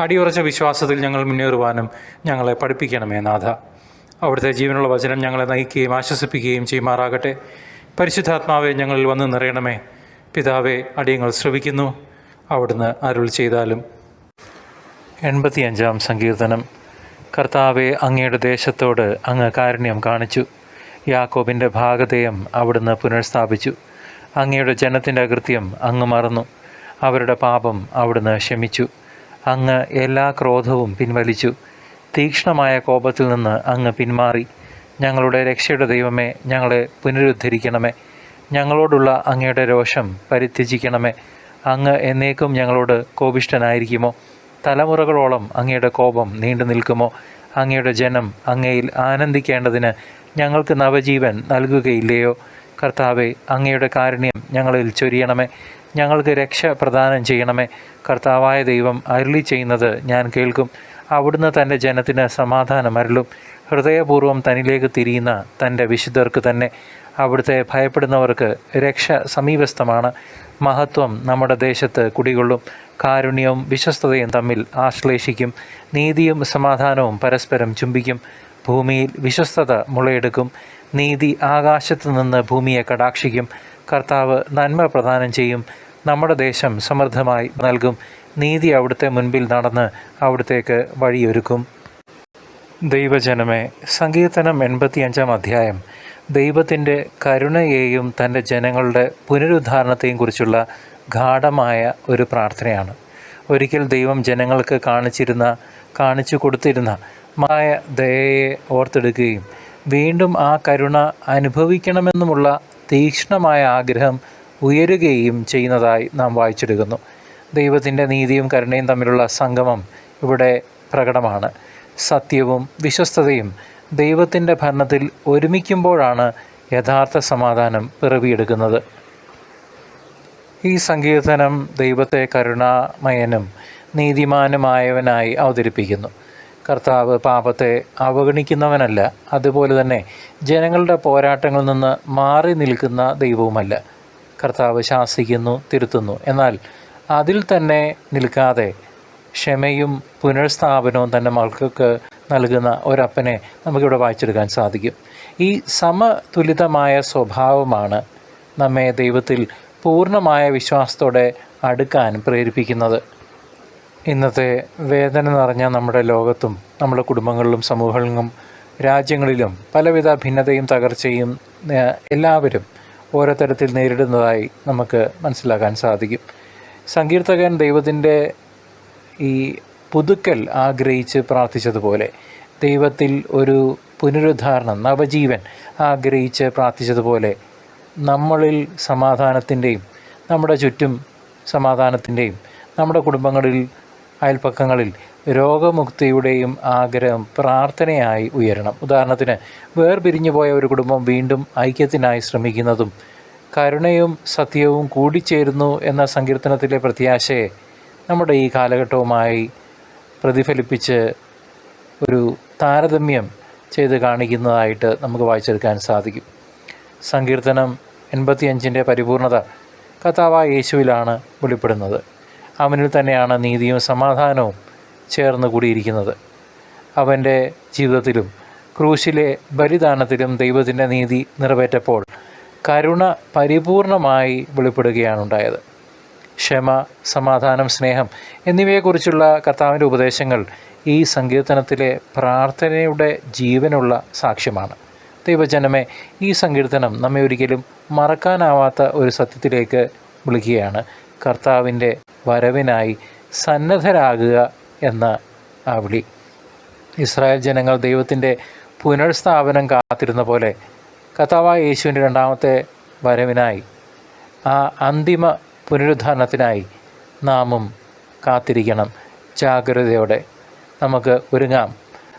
അടിയുറച്ച വിശ്വാസത്തിൽ ഞങ്ങൾ മുന്നേറുവാനും ഞങ്ങളെ പഠിപ്പിക്കണമേ നാഥ. അവിടുത്തെ ജീവനുള്ള വചനം ഞങ്ങളെ നയിക്കുകയും ആശ്വസിപ്പിക്കുകയും ചെയ്യുമാറാകട്ടെ. പരിശുദ്ധാത്മാവെ ഞങ്ങളിൽ വന്ന് നിറയണമേ. പിതാവെ അടിയങ്ങൾ ശ്രവിക്കുന്നു. അവിടുന്ന് അരുൾ ചെയ്താലും. എൺപത്തിയഞ്ചാം സങ്കീർത്തനം. കർത്താവെ അങ്ങയുടെ ദേശത്തോട് അങ്ങ് കാരുണ്യം കാണിച്ചു. യാക്കോബിന്റെ ഭാഗതയം അവിടുന്ന് പുനഃസ്ഥാപിച്ചു. അങ്ങയുടെ ജനത്തിന്റെ അകൃത്യം അങ്ങ് മറന്നു. അവരുടെ പാപം അവിടുന്ന് ക്ഷമിച്ചു. അങ്ങ് എല്ലാ ക്രോധവും പിൻവലിച്ചു. തീക്ഷ്ണമായ കോപത്തിൽ നിന്ന് അങ്ങ് പിന്മാറി. ഞങ്ങളുടെ രക്ഷയുടെ ദൈവമേ ഞങ്ങളെ പുനരുദ്ധരിക്കണമേ. ഞങ്ങളോടുള്ള അങ്ങയുടെ രോഷം പരിത്യജിക്കണമേ. അങ്ങ് എന്നേക്കും ഞങ്ങളോട് കോപിഷ്ടനായിരിക്കുമോ തലമുറകളോളം അങ്ങയുടെ കോപം നീണ്ടു നിൽക്കുമോ? അങ്ങയുടെ ജനം അങ്ങയിൽ ആനന്ദിക്കേണ്ടതിന് ഞങ്ങൾക്ക് നവജീവൻ നൽകുകയില്ലയോ? കർത്താവെ അങ്ങയുടെ കാരുണ്യം ഞങ്ങളിൽ ചൊരിയണമേ. ഞങ്ങൾക്ക് രക്ഷ പ്രദാനം ചെയ്യണമേ. കർത്താവായ ദൈവം അരുളി ചെയ്യുന്നത് ഞാൻ കേൾക്കും. അവിടുന്ന് തന്റെ ജനത്തിന് സമാധാനം അരുളും. ഹൃദയപൂർവം തന്നിലേക്ക് തിരിയുന്ന തന്റെ വിശുദ്ധർക്ക് തന്നെ അവിടുത്തെ ഭയപ്പെടുന്നവർക്ക് രക്ഷ സമീപസ്ഥമാണ്. മഹത്വം നമ്മുടെ ദേശത്ത് കുടികൊള്ളും. കാരുണ്യവും വിശ്വസ്തതയും തമ്മിൽ ആശ്ലേഷിക്കും. നീതിയും സമാധാനവും പരസ്പരം ചുംബിക്കും. ഭൂമിയിൽ വിശ്വസ്തത മുളയെടുക്കും. നീതി ആകാശത്തു നിന്ന് ഭൂമിയെ കടാക്ഷിക്കും. കർത്താവ് നന്മ പ്രദാനം ചെയ്യും. നമ്മുടെ ദേശം സമൃദ്ധമായി നൽകും. നീതി അവിടുത്തെ മുൻപിൽ നടന്ന് അവിടത്തേക്ക് വഴിയൊരുക്കും. ദൈവജനമേ സങ്കീർത്തനം എൺപത്തിയഞ്ചാം അധ്യായം. ദൈവത്തിന്റെ കരുണയെയും തന്റെ ജനങ്ങളുടെ പുനരുദ്ധാരണത്തെയും കുറിച്ചുള്ള ഗാഠമായ ഒരു പ്രാർത്ഥനയാണ്. ഒരിക്കൽ ദൈവം ജനങ്ങൾക്ക് കാണിച്ചിരുന്ന കാണിച്ചു കൊടുത്തിരുന്ന മായ ദയയെ ഓർത്തെടുക്കുകയും വീണ്ടും ആ കരുണ അനുഭവിക്കണമെന്നുമുള്ള തീക്ഷ്ണമായ ആഗ്രഹം ഉയരുകയും ചെയ്യുന്നതായി നാം വായിച്ചെടുക്കുന്നു. ദൈവത്തിന്റെ നീതിയും കരുണയും തമ്മിലുള്ള സംഗമം ഇവിടെ പ്രകടമാണ്. സത്യവും വിശ്വസ്തതയും ദൈവത്തിന്റെ ഭരണത്തിൽ ഒരുമിക്കുമ്പോഴാണ് യഥാർത്ഥ സമാധാനം പിറവിയെടുക്കുന്നത്. ഈ സങ്കീർത്തനം ദൈവത്തെ കരുണാമയനും നീതിമാനുമായവനായി അവതരിപ്പിക്കുന്നു. കർത്താവ് പാപത്തെ അവഗണിക്കുന്നവനല്ല. അതുപോലെ തന്നെ ജനങ്ങളുടെ പോരാട്ടങ്ങളിൽ നിന്ന് മാറി നിൽക്കുന്ന ദൈവവുമല്ല. കർത്താവ് ശാസിക്കുന്നു തിരുത്തുന്നു. എന്നാൽ അതിൽ തന്നെ നിൽക്കാതെ ക്ഷമയും പുനഃസ്ഥാപനവും തന്റെ മക്കൾക്ക് നൽകുന്ന ഒരപ്പനെ നമുക്കിവിടെ വായിച്ചെടുക്കാൻ സാധിക്കും. ഈ സമതുലിതമായ സ്വഭാവമാണ് നമ്മെ ദൈവത്തിൽ പൂർണമായ വിശ്വാസത്തോടെ അടുക്കാൻ പ്രേരിപ്പിക്കുന്നത്. ഇന്നത്തെ വേദന നിറഞ്ഞ നമ്മുടെ ലോകത്തും നമ്മുടെ കുടുംബങ്ങളിലും സമൂഹങ്ങളിലും രാജ്യങ്ങളിലും പലവിധ ഭിന്നതയും തകർച്ചയും എല്ലാവരും ഓരോ തരത്തിൽ നേരിടുന്നതായി നമുക്ക് മനസ്സിലാക്കാൻ സാധിക്കും. സങ്കീർത്തകൻ ദൈവത്തിന്റെ ഈ പുതുക്കൽ ആഗ്രഹിച്ച് പ്രാർത്ഥിച്ചതുപോലെ ദൈവത്തിൽ ഒരു പുനരുദ്ധാരണം നവജീവൻ ആഗ്രഹിച്ച് പ്രാർത്ഥിച്ചതുപോലെ നമ്മളിൽ സമാധാനത്തിന്റെയും നമ്മുടെ ചുറ്റും സമാധാനത്തിന്റെയും നമ്മുടെ കുടുംബങ്ങളിൽ അയൽപ്പക്കങ്ങളിൽ രോഗമുക്തിയുടെയും ആഗ്രഹം പ്രാർത്ഥനയായി ഉയരണം. ഉദാഹരണത്തിന് വേർപിരിഞ്ഞു പോയ ഒരു കുടുംബം വീണ്ടും ഐക്യത്തിനായി ശ്രമിക്കുന്നതും കരുണയും സത്യവും കൂടിച്ചേരുന്നു എന്ന സങ്കീർത്തനത്തിലെ പ്രത്യാശയെ നമ്മുടെ ഈ കാലഘട്ടവുമായി പ്രതിഫലിപ്പിച്ച് ഒരു താരതമ്യം ചെയ്ത് കാണിക്കുന്നതായിട്ട് നമുക്ക് വായിച്ചെടുക്കാൻ സാധിക്കും. സങ്കീർത്തനം എൺപത്തിയഞ്ചിന്റെ പരിപൂർണത കഥാവായ യേശുവിലാണ് വെളിപ്പെടുന്നത്. അവനിൽ തന്നെയാണ് നീതിയും സമാധാനവും ചേർന്ന് കൂടിയിരിക്കുന്നത്. അവന്റെ ജീവിതത്തിലും ക്രൂശിലെ ബലിദാനത്തിലും ദൈവത്തിന്റെ നീതി നിറവേറ്റപ്പോൾ കരുണ പരിപൂർണമായി വെളിപ്പെടുകയാണ് ഉണ്ടായത് ക്ഷമ സമാധാനം സ്നേഹം എന്നിവയെക്കുറിച്ചുള്ള കർത്താവിന്റെ ഉപദേശങ്ങൾ ഈ സങ്കീർത്തനത്തിലെ പ്രാർത്ഥനയുടെ ജീവനുള്ള സാക്ഷ്യമാണ്. ദൈവജനമേ ഈ സങ്കീർത്തനം നമ്മെ ഒരിക്കലും മറക്കാനാവാത്ത ഒരു സത്യത്തിലേക്ക് വിളിക്കുകയാണ്. കർത്താവിന്റെ വരവിനായി സന്നദ്ധരാകുക എന്ന ആ വിളി. ഇസ്രായേൽ ജനങ്ങൾ ദൈവത്തിന്റെ പുനർസ്ഥാപനം കാത്തിരുന്ന പോലെ കഥാവായ യേശുവിന്റെ രണ്ടാമത്തെ വരവിനായി ആ അന്തിമ പുനരുദ്ധാരണത്തിനായി നാമും കാത്തിരിക്കണം. ജാഗ്രതയോടെ നമുക്ക് ഒരുങ്ങാം.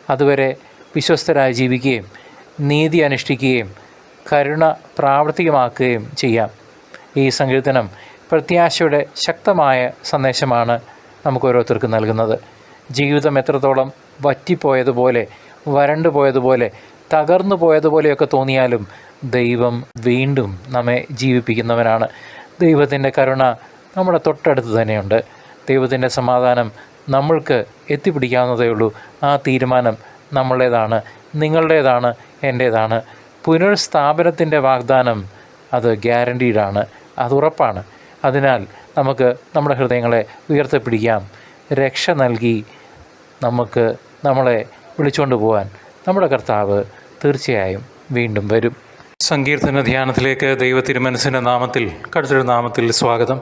അതുവരെ വിശ്വസ്തരായി ജീവിക്കുകയും നീതി അനുഷ്ഠിക്കുകയും കരുണ പ്രാവർത്തികമാക്കുകയും ചെയ്യാം. ഈ സങ്കീർത്തനം പ്രത്യാശയുടെ ശക്തമായ സന്ദേശമാണ് നമുക്ക് ഓരോരുത്തർക്കും നൽകുന്നത്. ജീവിതം എത്രത്തോളം വറ്റിപ്പോയതുപോലെ വരണ്ടു പോയതുപോലെ തകർന്നു പോയതുപോലെയൊക്കെ തോന്നിയാലും ദൈവം വീണ്ടും നമ്മെ ജീവിപ്പിക്കുന്നവനാണ്. ദൈവത്തിന്റെ കരുണ നമ്മുടെ തൊട്ടടുത്ത് തന്നെയുണ്ട്. ദൈവത്തിന്റെ സമാധാനം നമ്മൾക്ക് എത്തിപ്പിടിക്കാവുന്നതേ ഉള്ളൂ. ആ തീരുമാനം നമ്മളുടേതാണ് നിങ്ങളുടേതാണ് എന്റേതാണ് പുനർസ്ഥാപനത്തിന്റെ വാഗ്ദാനം അത് ഗ്യാരണ്ടീഡാണ് അത് ഉറപ്പാണ്. അതിനാൽ നമുക്ക് നമ്മുടെ ഹൃദയങ്ങളെ ഉയർത്തിപ്പിടിക്കാം. രക്ഷ നൽകി നമുക്ക് നമ്മളെ വിളിച്ചുകൊണ്ട് പോകാൻ നമ്മുടെ കർത്താവ് തീർച്ചയായും വീണ്ടും വരും. സങ്കീർത്തന ധ്യാനത്തിലേക്ക് ദൈവ തിരുമനസിന്റെ നാമത്തിൽ കടുത്തൊരു നാമത്തിൽ സ്വാഗതം.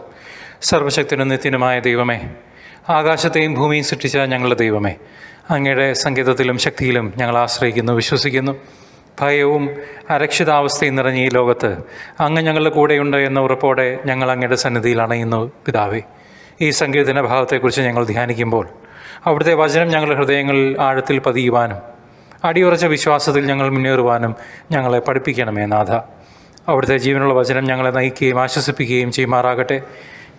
സർവശക്തനും നിത്യനുമായ ദൈവമേ ആകാശത്തെയും ഭൂമിയും സൃഷ്ടിച്ച ഞങ്ങളുടെ ദൈവമേ അങ്ങയുടെ സംഗീതത്തിലും ശക്തിയിലും ഞങ്ങൾ ആശ്രയിക്കുന്നു വിശ്വസിക്കുന്നു. ഭയവും അരക്ഷിതാവസ്ഥയും നിറഞ്ഞ ഈ ലോകത്ത് അങ്ങ് ഞങ്ങളുടെ കൂടെയുണ്ട് എന്ന ഉറപ്പോടെ ഞങ്ങൾ അങ്ങയുടെ സന്നിധിയിൽ അണയുന്നു പിതാവേ. ഈ സംഗീതത്തിന്റെ ഭാവത്തെക്കുറിച്ച് ഞങ്ങൾ ധ്യാനിക്കുമ്പോൾ അവിടുത്തെ വചനം ഞങ്ങളുടെ ഹൃദയങ്ങളിൽ ആഴത്തിൽ പതിയുവാനും അടിയുറച്ച വിശ്വാസത്തിൽ ഞങ്ങൾ മുന്നേറുവാനും ഞങ്ങളെ പഠിപ്പിക്കണമേ നാഥ. അവിടുത്തെ ജീവനുള്ള വചനം ഞങ്ങളെ നയിക്കുകയും ആശ്വസിപ്പിക്കുകയും ചെയ്യുമാറാകട്ടെ.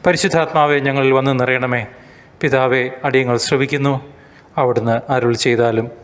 പരിശുദ്ധാത്മാവെ ഞങ്ങളിൽ വന്ന് നിറയണമേ. പിതാവെ അടിയങ്ങൾ ശ്രവിക്കുന്നു. അവിടുന്ന് അരുൾ ചെയ്താലും